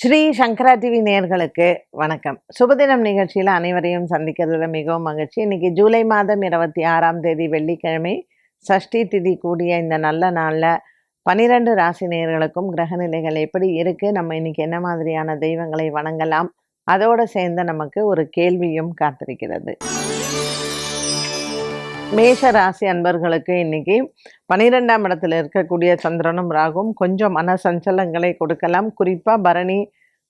ஸ்ரீ சங்கரா TV நேயர்களுக்கு வணக்கம். சுபதினம் நிகழ்ச்சியில் அனைவரையும் சந்திக்கிறதுல மிகவும் மகிழ்ச்சி. இன்னைக்கு ஜூலை மாதம் இருபத்தி ஆறாம் தேதி வெள்ளிக்கிழமை சஷ்டி திதி கூடிய இந்த நல்ல நாளில் பனிரெண்டு ராசி நேயர்களுக்கும் கிரகநிலைகள் எப்படி இருக்குது நம்ம இன்னைக்கு என்ன மாதிரியான தெய்வங்களை வணங்கலாம் அதோடு சேர்ந்து நமக்கு ஒரு கேள்வியும் காத்திருக்கிறது. மேஷ ராசி அன்பர்களுக்கு இன்னைக்கு பனிரெண்டாம் இடத்துல இருக்கக்கூடிய சந்திரனும் ராகும். கொஞ்சம் மன சஞ்சலங்களை கொடுக்கலாம். குறிப்பாக பரணி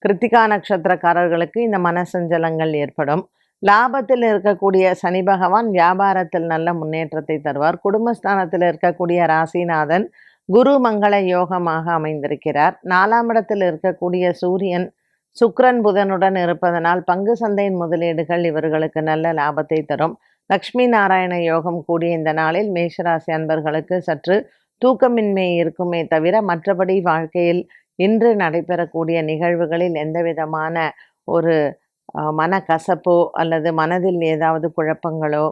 கிருத்திகா நட்சத்திரக்காரர்களுக்கு இந்த மன சஞ்சலங்கள் ஏற்படும். லாபத்தில் இருக்கக்கூடிய சனி பகவான் வியாபாரத்தில் நல்ல முன்னேற்றத்தை தருவார். குடும்பஸ்தானத்தில் இருக்கக்கூடிய ராசிநாதன் குரு மங்கள யோகமாக அமைந்திருக்கிறார். நாலாம் இடத்தில் இருக்கக்கூடிய சூரியன் சுக்ரன் புதனுடன் இருப்பதனால் பங்கு சந்தையின் முதலீடுகள் இவர்களுக்கு நல்ல லாபத்தை தரும். லக்ஷ்மி நாராயண யோகம் கூடிய இந்த நாளில் மேஷராசி அன்பர்களுக்கு சற்று தூக்கமின்மை இருக்குமே தவிர மற்றபடி வாழ்க்கையில் இன்று நடைபெறக்கூடிய நிகழ்வுகளில் எந்த விதமான ஒரு மனக்கசப்போ அல்லது மனதில் ஏதாவது குழப்பங்களோ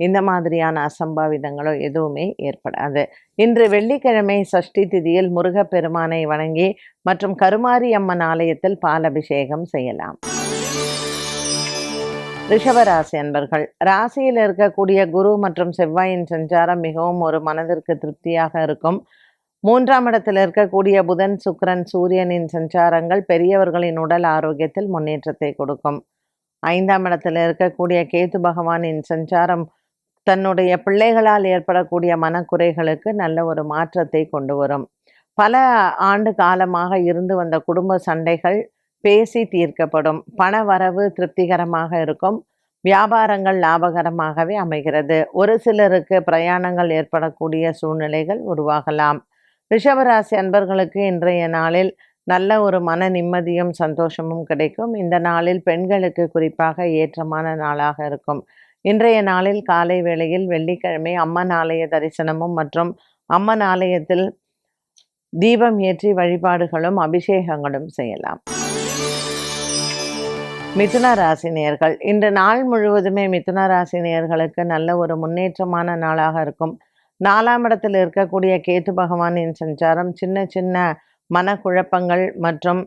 இந்த மாதிரியான அசம்பாவிதங்களோ எதுவுமே ஏற்படாது. இன்று வெள்ளிக்கிழமை சஷ்டி திதியில் முருகப்பெருமானை வணங்கி மற்றும் கருமாரி அம்மன் ஆலயத்தில் பாலபிஷேகம் செய்யலாம். ரிஷபராசி அன்பர்கள் ராசியில் இருக்கக்கூடிய குரு மற்றும் செவ்வாயின் சஞ்சாரம் மிகவும் ஒரு மனதிற்கு திருப்தியாக இருக்கும். மூன்றாம் இடத்தில் இருக்கக்கூடிய புதன் சுக்கிரன் சூரியனின் சஞ்சாரங்கள் பெரியவர்களின் உடல் ஆரோக்கியத்தில் முன்னேற்றத்தை கொடுக்கும். ஐந்தாம் இடத்தில் இருக்கக்கூடிய கேது பகவானின் சஞ்சாரம் தன்னுடைய பிள்ளைகளால் ஏற்படக்கூடிய மனக்குறைகளுக்கு நல்ல ஒரு மாற்றத்தை கொண்டு வரும். பல ஆண்டு காலமாக இருந்து வந்த குடும்ப சண்டைகள் பேசி தீர்க்கப்படும். பண வரவு திருப்திகரமாக இருக்கும். வியாபாரங்கள் லாபகரமாகவே அமைகிறது. ஒரு சிலருக்கு பிரயாணங்கள் ஏற்படக்கூடிய சூழ்நிலைகள் உருவாகலாம். ரிஷபராசி அன்பர்களுக்கு இன்றைய நாளில் நல்ல ஒரு மன நிம்மதியும் சந்தோஷமும் கிடைக்கும். இந்த நாளில் பெண்களுக்கு குறிப்பாக ஏற்றமான நாளாக இருக்கும். இன்றைய நாளில் காலை வேளையில் வெள்ளிக்கிழமை அம்மன் ஆலய தரிசனமும் மற்றும் அம்மன் ஆலயத்தில் தீபம் ஏற்றி வழிபாடுகளும் அபிஷேகங்களும் செய்யலாம். மிதுன ராசினியர்கள் இன்று நாள் முழுவதுமே மிதுன ராசினியர்களுக்கு நல்ல ஒரு முன்னேற்றமான நாளாக இருக்கும். நாலாம் இடத்தில் இருக்கக்கூடிய கேத்து பகவானின் சஞ்சாரம் சின்ன சின்ன மனக்குழப்பங்கள் மற்றும்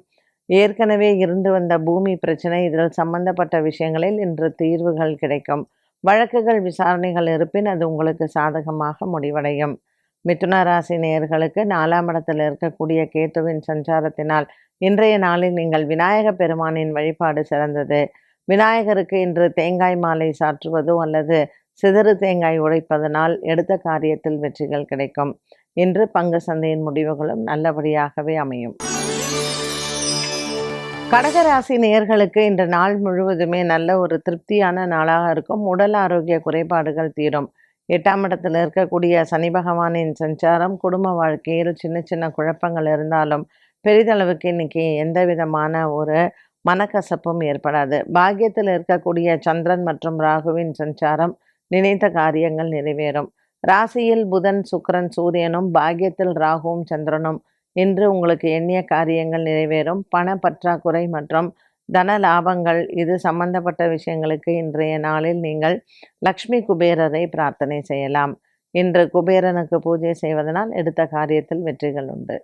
ஏற்கனவே இருந்து வந்த பூமி பிரச்சனை இதில் சம்பந்தப்பட்ட விஷயங்களில் இன்று தீர்வுகள் கிடைக்கும். வழக்குகள் விசாரணைகள் இருப்பின் அது உங்களுக்கு சாதகமாக முடிவடையும். மிதுன ராசி நேயர்களுக்கு நாலாம் இடத்தில் இருக்கக்கூடிய கேத்துவின் சஞ்சாரத்தினால் இன்றைய நாளில் நீங்கள் விநாயக பெருமானின் வழிபாடு சிறந்தது. விநாயகருக்கு இன்று தேங்காய் மாலை சாற்றுவதோ அல்லது சிதறு தேங்காய் உடைப்பதனால் எடுத்த காரியத்தில் வெற்றிகள் கிடைக்கும். இன்று பங்கு சந்தையின் முடிவுகளும் நல்லபடியாகவே அமையும். கடகராசி நேயர்களுக்கு இன்று நாள் முழுவதுமே நல்ல ஒரு திருப்தியான நாளாக இருக்கும். உடல் ஆரோக்கிய குறைபாடுகள் தீரும். எட்டாம் இடத்தில் இருக்கக்கூடிய சனி பகவானின் சஞ்சாரம் குடும்ப வாழ்க்கையில் சின்ன சின்ன குழப்பங்கள் இருந்தாலும் பெரிதளவுக்கு இன்னைக்கு எந்த விதமான ஒரு மனக்கசப்பும் ஏற்படாது. பாக்கியத்தில் இருக்கக்கூடிய சந்திரன் மற்றும் ராகுவின் சஞ்சாரம் நினைத்த காரியங்கள் நிறைவேறும். ராசியில் புதன் சுக்கரன் சூரியனும் பாக்கியத்தில் ராகுவும் சந்திரனும் இன்று உங்களுக்கு எண்ணிய காரியங்கள் நிறைவேறும். பண பற்றாக்குறை மற்றும் தன லாபங்கள் இது சம்பந்தப்பட்ட விஷயங்களுக்கு இன்றைய நாளில் நீங்கள் லக்ஷ்மி குபேரரை பிரார்த்தனை செய்யலாம். இன்று குபேரனுக்கு பூஜை செய்வதனால் எடுத்த காரியத்தில் வெற்றிகள் உண்டு.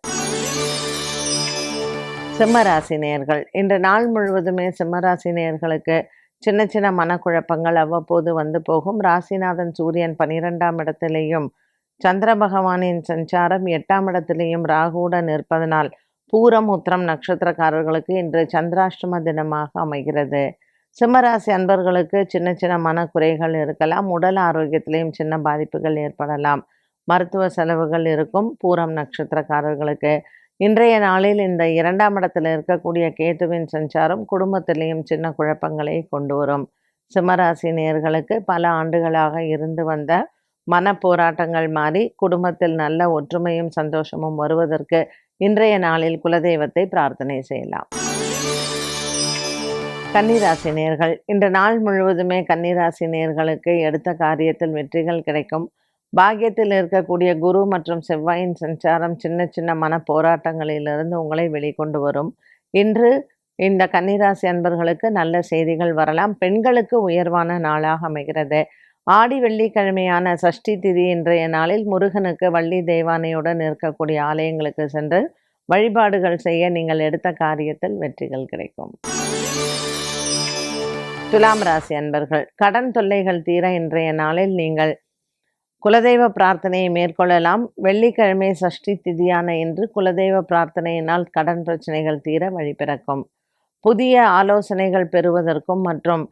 சிம்மராசி நேர்கள் இன்று நாள் முழுவதுமே சிம்மராசி நேர்களுக்கு சின்ன சின்ன மனக்குழப்பங்கள் அவ்வப்போது வந்து போகும். ராசிநாதன் சூரியன் பனிரெண்டாம் இடத்திலேயும் சந்திர பகவானின் சஞ்சாரம் எட்டாம் இடத்திலேயும் ராகுடன் இருப்பதனால் பூரம் உத்திரம் நட்சத்திரக்காரர்களுக்கு இன்று சந்திராஷ்டம தினமாக அமைகிறது. சிம்மராசி அன்பர்களுக்கு சின்ன சின்ன மனக்குறைகள் இருக்கலாம். உடல் ஆரோக்கியத்திலையும் சின்ன பாதிப்புகள் ஏற்படலாம். மருத்துவ செலவுகள் இருக்கும். பூரம் நட்சத்திரக்காரர்களுக்கு இன்றைய நாளில் இந்த இரண்டாம் இடத்தில் இருக்கக்கூடிய கேதுவின் சஞ்சாரம் குடும்பத்திலையும் சின்ன குழப்பங்களை கொண்டு வரும். சிம்மராசி நேர்களுக்கு பல ஆண்டுகளாக இருந்து வந்த மன போராட்டங்கள் மாறி குடும்பத்தில் நல்ல ஒற்றுமையும் சந்தோஷமும் வருவதற்கு இன்றைய நாளில் குலதெய்வத்தை பிரார்த்தனை செய்யலாம். கன்னிராசி நேர்கள் இன்று நாள் முழுவதுமே கன்னிராசி நேர்களுக்கு எடுத்த காரியத்தில் வெற்றிகள் கிடைக்கும். பாக்கியத்தில் இருக்கக்கூடிய குரு மற்றும் செவ்வாயின் சஞ்சாரம் சின்ன சின்ன மன போராட்டங்களிலிருந்து உங்களை வெளிக்கொண்டு வரும். இன்று இந்த கன்னிராசி அன்பர்களுக்கு நல்ல செய்திகள் வரலாம். பெண்களுக்கு உயர்வான நாளாக அமைகிறது. ஆடி வெள்ளிக்கிழமையான சஷ்டி திதி இன்றைய நாளில் முருகனுக்கு வள்ளி தெய்வானையுடன் இருக்கக்கூடிய ஆலயங்களுக்கு சென்று வழிபாடுகள் செய்ய நீங்கள் எடுத்த காரியத்தில் வெற்றிகள் கிடைக்கும். துலாம் ராசி அன்பர்கள் கடன் தொல்லைகள் தீர இன்றைய நாளில் நீங்கள் குலதெய்வ பிரார்த்தனையை மேற்கொள்ளலாம். வெள்ளிக்கிழமை சஷ்டி திதியான இன்று குலதெய்வ பிரார்த்தனையினால் கடன் பிரச்சனைகள் தீர வழிபிறக்கும் புதிய ஆலோசனைகள் பெறுவதற்கும் மற்றும்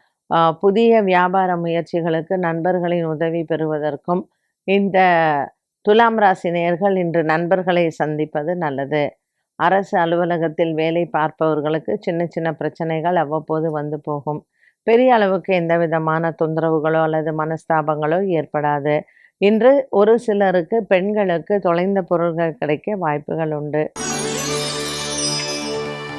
புதிய வியாபார முயற்சிகளுக்கு நண்பர்களின் உதவி பெறுவதற்கும் இந்த துலாம் ராசி நேர்கள் இன்று நண்பர்களை சந்திப்பது நல்லது. அரசு அலுவலகத்தில் வேலை பார்ப்பவர்களுக்கு சின்ன சின்ன பிரச்சனைகள் அவ்வப்போது வந்து போகும். பெரிய அளவுக்கு எந்த விதமான தொந்தரவுகளோ அல்லது மனஸ்தாபங்களோ ஏற்படாது. இன்று ஒரு சிலருக்கு பெண்களுக்கு தொலைந்த பொருட்கள் கிடைக்க வாய்ப்புகள் உண்டு.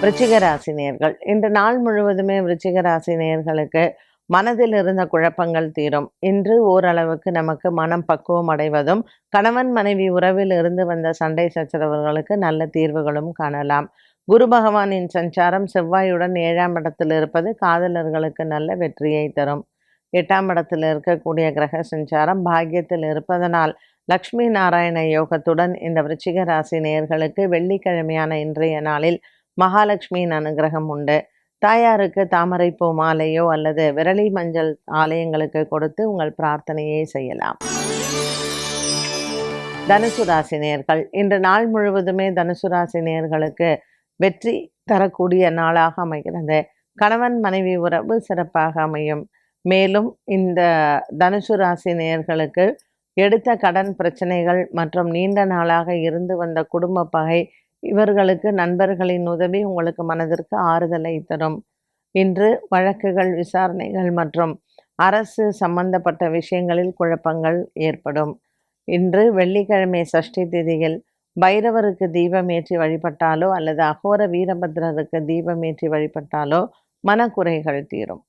விருச்சிக ராசினியர்கள் இன்று நாள் முழுவதுமே விருச்சிக ராசினியர்களுக்கு மனதில் இருந்த குழப்பங்கள் தீரும். இன்று ஓரளவுக்கு நமக்கு மனம் பக்குவம் அடைவதும் கணவன் மனைவி உறவில் இருந்து வந்த சண்டை சச்சரவுகளுக்கு நல்ல தீர்வுகளும் காணலாம். குரு பகவானின் சஞ்சாரம் செவ்வாயுடன் ஏழாம் இடத்தில் இருப்பது காதலர்களுக்கு நல்ல வெற்றியை தரும். எட்டாம் இடத்தில் இருக்கக்கூடிய கிரக சஞ்சாரம் பாக்கியத்தில் இருப்பதனால் லக்ஷ்மி நாராயண யோகத்துடன் இந்த விருச்சிக ராசி நேர்களுக்கு வெள்ளிக்கிழமையான இன்றைய நாளில் மகாலட்சுமியின் அனுகிரகம் உண்டு. தாயாருக்கு தாமரைப்பூ மாலையோ அல்லது விரலி மஞ்சள் ஆலயங்களுக்கு கொடுத்து உங்கள் பிரார்த்தனையை செய்யலாம். தனுசு ராசி நேர்கள் இன்று நாள் முழுவதுமே தனுசு ராசி நேர்களுக்கு வெற்றி தரக்கூடிய நாளாக அமைகிறது. கணவன் மனைவி உறவு சிறப்பாக அமையும். மேலும் இந்த தனுசு ராசி நேயர்களுக்கு எடுத்த கடன் பிரச்சனைகள் மற்றும் நீண்ட நாளாக இருந்து வந்த குடும்ப பகை இவர்களுக்கு நண்பர்களின் உதவி உங்களுக்கு மனதிற்கு ஆறுதலை தரும். இன்று வழக்குகள் விசாரணைகள் மற்றும் அரசு சம்பந்தப்பட்ட விஷயங்களில் குழப்பங்கள் ஏற்படும். இன்று வெள்ளிக்கிழமை சஷ்டி திதியில் பைரவருக்கு தீபம் ஏற்றி வழிபட்டாலோ அல்லது அகோர வீரபத்ரருக்கு தீபம் ஏற்றி வழிபட்டாலோ மனக்குறைகள் தீரும்.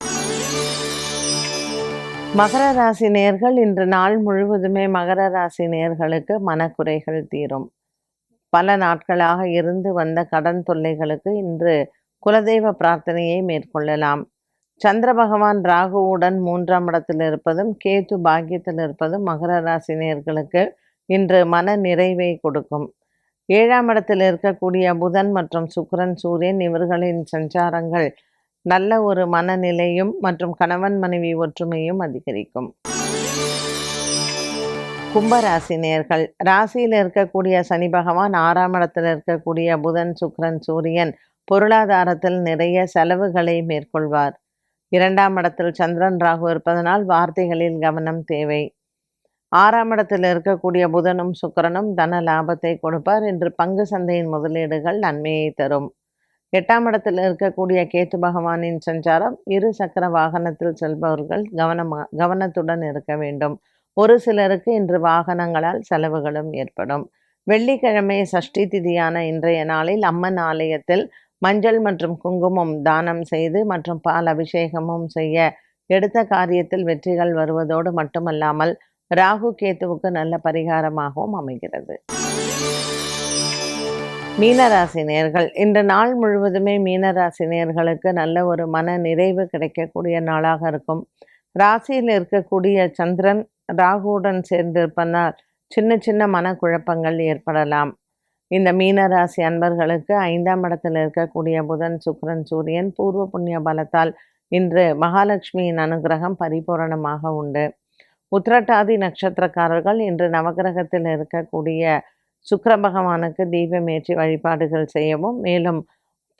மகர ராசி நேர்கள் இன்று நாள் முழுவதுமே மகர ராசி நேர்களுக்கு மனக்குறைகள் தீரும். பல நாட்களாக இருந்து வந்த கடன் தொல்லைகளுக்கு இன்று குலதெய்வ பிரார்த்தனையை மேற்கொள்ளலாம். சந்திர பகவான் ராகுவுடன் மூன்றாம் இடத்தில் இருப்பதும் கேது பாக்கியத்தில் இருப்பதும் மகர ராசி நேர்களுக்கு இன்று மன நிறைவை கொடுக்கும். ஏழாம் இடத்தில் இருக்கக்கூடிய புதன் மற்றும் சுக்கரன் சூரியன் இவர்களின் சஞ்சாரங்கள் நல்ல ஒரு மனநிலையும் மற்றும் கணவன் மனைவி ஒற்றுமையும் அதிகரிக்கும். கும்பராசி நேர்கள் ராசியில் இருக்கக்கூடிய சனி பகவான் ஆறாம் இடத்தில் இருக்கக்கூடிய புதன் சுக்கரன் சூரியன் பொருளாதாரத்தில் நிறைய செலவுகளை மேற்கொள்வார். இரண்டாம் இடத்தில் சந்திரன் ராகு இருப்பதனால் வார்த்தைகளில் கவனம் தேவை. ஆறாம் இடத்தில் இருக்கக்கூடிய புதனும் சுக்கரனும் தன லாபத்தை கொடுப்பார் என்று பங்கு சந்தையின் முதலீடுகள் நன்மையை தரும். எட்டாம் இடத்தில் இருக்கக்கூடிய கேத்து பகவானின் சஞ்சாரம் இரு சக்கர வாகனத்தில் செல்பவர்கள் கவனமாக கவனத்துடன் இருக்க வேண்டும். ஒரு சிலருக்கு இன்று வாகனங்களால் செலவுகளும் ஏற்படும். வெள்ளிக்கிழமை சஷ்டி திதியான இன்றைய நாளில் அம்மன் ஆலயத்தில் மஞ்சள் மற்றும் குங்குமம் தானம் செய்து மற்றும் பால் அபிஷேகமும் செய்ய எடுத்த காரியத்தில் வெற்றிகள் வருவதோடு மட்டுமல்லாமல் ராகு கேத்துவுக்கு நல்ல பரிகாரமாகவும் அமைகிறது. மீனராசி நேர்கள் இன்று நாள் முழுவதுமே மீனராசி நேர்களுக்கு நல்ல ஒரு மன நிறைவு கிடைக்கக்கூடிய நாளாக இருக்கும். ராசியில் இருக்கக்கூடிய சந்திரன் ராகுவுடன் சேர்ந்திருப்பதால் சின்ன சின்ன மனக்குழப்பங்கள் ஏற்படலாம். இந்த மீனராசி அன்பர்களுக்கு ஐந்தாம் இடத்தில் இருக்கக்கூடிய புதன் சுக்கரன் சூரியன் பூர்வ புண்ணிய பலத்தால் இன்று மகாலட்சுமியின் அனுகிரகம் பரிபூரணமாக உண்டு. உத்திரட்டாதி நட்சத்திரக்காரர்கள் இன்று நவகிரகத்தில் இருக்கக்கூடிய சுக்கர பகவானுக்கு தீபம் ஏற்றி வழிபாடுகள் செய்யவும் மேலும்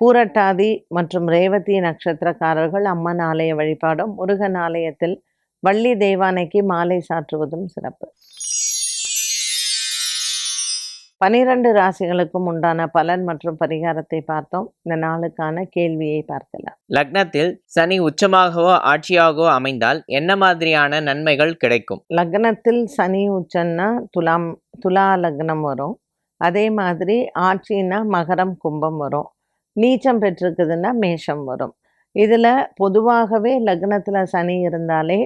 பூரட்டாதி மற்றும் ரேவதி நட்சத்திரக்காரர்கள் அம்மன் ஆலய வழிபாடும் முருகன் ஆலயத்தில் வள்ளி தெய்வானைக்கு மாலை சாற்றுவதும் சிறப்பு. பனிரெண்டு ராசிகளுக்கும் உண்டான பலன் மற்றும் பரிகாரத்தை பார்த்தோம். இந்த நாளுக்கான கேள்வியை பார்க்கலாம். லக்னத்தில் சனி உச்சமாகவோ ஆட்சியாகவோ அமைந்தால் என்ன மாதிரியான நன்மைகள் கிடைக்கும்? லக்னத்தில் சனி உச்சன்னா துலாம் துலா லக்னம் வரும். அதே மாதிரி ஆட்சின்னா மகரம் கும்பம் வரும். நீச்சம் பெற்றிருக்குதுன்னா மேஷம் வரும். இதில் பொதுவாகவே லக்னத்தில் சனி இருந்தாலே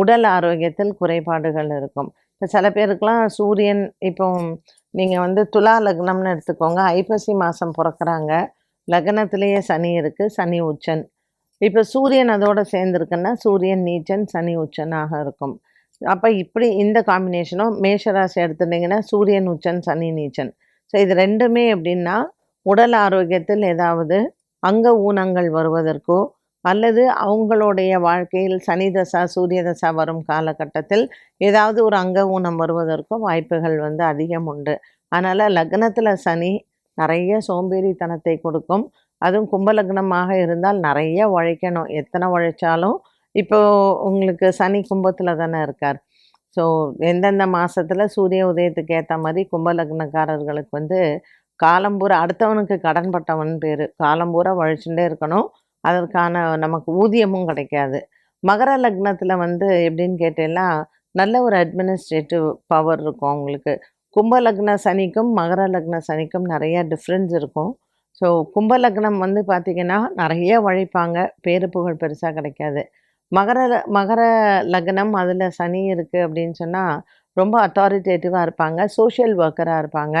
உடல் ஆரோக்கியத்தில் குறைபாடுகள் இருக்கும். இப்போ சில பேருக்கெலாம் சூரியன் இப்போ நீங்கள் வந்து துலா லக்னம்னு எடுத்துக்கோங்க. ஐப்பசி மாதம் பிறக்கிறாங்க. லக்னத்திலேயே சனி இருக்குது சனி உச்சன். இப்போ சூரியன் அதோடு சேர்ந்துருக்குன்னா சூரியன் நீச்சன் சனி உச்சனாக இருக்கும். அப்போ இப்படி இந்த காம்பினேஷனும் மேஷராசி எடுத்துட்டிங்கன்னா சூரியன் உச்சன் சனி நீச்சன். ஸோ இது ரெண்டுமே எப்படின்னா உடல் ஆரோக்கியத்தில் ஏதாவது அங்க ஊனங்கள் வருவதற்கோ அல்லது அவங்களுடைய வாழ்க்கையில் சனி தசா சூரிய தசா வரும் காலகட்டத்தில் ஏதாவது ஒரு அங்க ஊனம் வருவதற்கும் வாய்ப்புகள் வந்து அதிகம் உண்டு. அதனால் லக்னத்தில் சனி நிறைய சோம்பேறித்தனத்தை கொடுக்கும். அதுவும் கும்பலக்னமாக இருந்தால் நிறைய உழைக்கணும். எத்தனை உழைச்சாலும் இப்போ உங்களுக்கு சனி கும்பத்தில் தானே இருக்கார். ஸோ எந்தெந்த மாதத்தில் சூரிய உதயத்துக்கு ஏற்ற மாதிரி கும்பலக்னக்காரர்களுக்கு வந்து காலம்பூரா அடுத்தவனுக்கு கடன்பட்டவன் பேர். காலம்பூரா உழைச்சுட்டே இருக்கணும். அதற்கான நமக்கு ஊதியமும் கிடைக்காது. மகர லக்னத்தில் வந்து எப்படின்னு கேட்டேன்னா நல்ல ஒரு அட்மினிஸ்ட்ரேட்டிவ் பவர் இருக்கும் அவங்களுக்கு. கும்ப லக்ன சனிக்கும் மகர லக்ன சனிக்கும் நிறைய டிஃப்ரென்ஸ் இருக்கும். ஸோ கும்ப லக்னம் வந்து பார்த்திங்கன்னா நிறைய உழைப்பாங்க. பேரு புகழ் பெருசாக கிடைக்காது. மகர மகர லக்னம் அதில் சனி இருக்குது அப்படின்னு சொன்னால் ரொம்ப அத்தாரிட்டேட்டிவாக இருப்பாங்க. சோஷியல் ஒர்க்கராக இருப்பாங்க.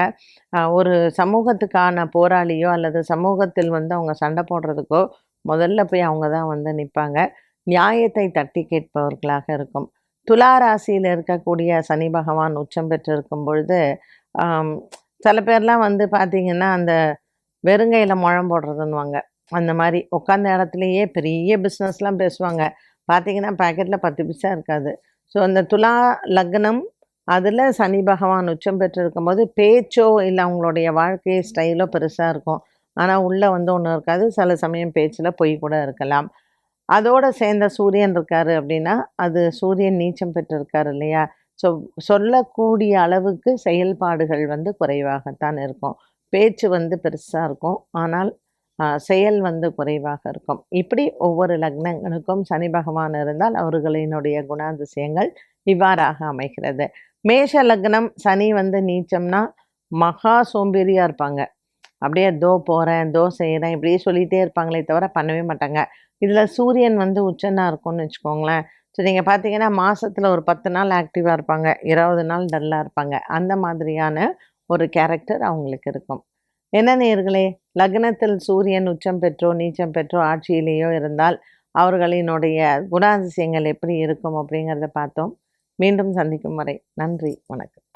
ஒரு சமூகத்துக்கான போராளியோ அல்லது சமூகத்தில் வந்து அவங்க சண்டை போடுறதுக்கோ முதல்ல போய் அவங்க தான் வந்து நிற்பாங்க நியாயத்தை தட்டி கேட்பவர்களாக இருக்கும். துலா ராசியில் இருக்கக்கூடிய சனி பகவான் உச்சம் பெற்றிருக்கும் பொழுது சில பேர்லாம் வந்து பார்த்திங்கன்னா அந்த வெறுங்கையில் முழம் போடுறதுன்னுவாங்க. அந்த மாதிரி உட்காந்த இடத்துலையே பெரிய பிஸ்னஸ்லாம் பேசுவாங்க. பார்த்தீங்கன்னா பாக்கெட்டில் பத்து பைசா இருக்காது. ஸோ அந்த துலா லக்னம் அதில் சனி பகவான் உச்சம் பெற்றிருக்கும் போது பேச்சோ இல்லை அவங்களுடைய வாழ்க்கை ஸ்டைலோ பெருசாக இருக்கும். ஆனால் உள்ளே வந்து ஒன்றும் இருக்காது. சில சமயம் பேச்சில் பொய் கூட இருக்கலாம். அதோட சேர்ந்த சூரியன் இருக்காரு அப்படின்னா அது சூரியன் நீச்சம் பெற்றிருக்காரு இல்லையா? ஸோ சொல்லக்கூடிய அளவுக்கு செயல்பாடுகள் வந்து குறைவாகத்தான் இருக்கும். பேச்சு வந்து பெருசாக இருக்கும். ஆனால் செயல் வந்து குறைவாக இருக்கும். இப்படி ஒவ்வொரு லக்னங்களுக்கும் சனி பகவான் இருந்தால் அவர்களினுடைய குணாதிசயங்கள் இவ்வாறாக அமைகிறது. மேஷ லக்னம் சனி வந்து நீச்சம்னா மகா சோம்பேறியாக இருப்பாங்க. அப்படியே தோ போகிறேன் தோ செய்கிறேன் இப்படியே சொல்லிகிட்டே இருப்பாங்களே தவிர பண்ணவே மாட்டாங்க. இதில் சூரியன் வந்து உச்சனாக இருக்கும்னு வச்சுக்கோங்களேன். ஸோ நீங்கள் பார்த்தீங்கன்னா மாதத்தில் ஒரு பத்து நாள் ஆக்டிவாக இருப்பாங்க இருபது நாள் டல்லாக இருப்பாங்க. அந்த மாதிரியான ஒரு கேரக்டர் அவங்களுக்கு இருக்கும். என்ன நேர்களே? லக்னத்தில் சூரியன் உச்சம் பெற்றோ நீச்சம் பெற்றோ ஆட்சியிலேயோ இருந்தால் அவர்களினுடைய குணாதிசயங்கள் எப்படி இருக்கும் அப்படிங்கிறத பார்த்தோம். மீண்டும் சந்திக்கும் வரை நன்றி வணக்கம்.